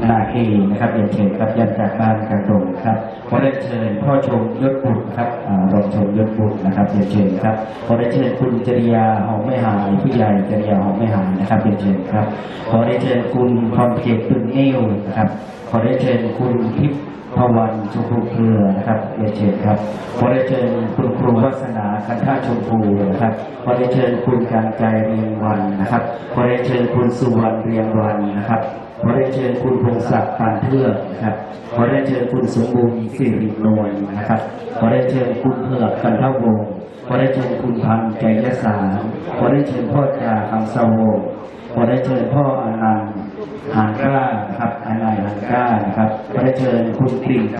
นาเอนะครับเรียนเชิญครับยันจากบ้านกระตรงครับขอเรียนเชิญพ่อชมยศบุตรครับรองชมยศบุตรนะครับเรียนเชิญครับขอเรียนเชิญคุณจริยาหอมไม่หายผู้ใหญ่จริยาหอมไม่หายนะครับเรียนเชิญครับขอเรียนเชิญคุณพรเพียรติปึงเอวนะครับ ขอเรียนเชิญคุณทิพย์พวันชมพูเครือนะครับเรียนเชิญครับขอเรียนเชิญคุณครูวัฒนาคันท่าชมพูนะครับขอเรียนเชิญคุณการใจเรียงวันนะครับขอเรียนเชิญคุณสุวรรณเรียงวันนะครับขอได้เชิญคุณพงศักดิ์ปานเทือกนะครับขอได้เชิญคุณสมบูรณ์สิรินวลนะครับขอได้เชิญคุณเผือกกันเท่าวงขอได้เชิญคุณพันธ์ใจยสารขอได้เชิญพ่อจ่าคำสาวงศ์ขอได้เชิญพ่ออนันต์หานกล้านะครับอนั เชิญคุณกริ่ง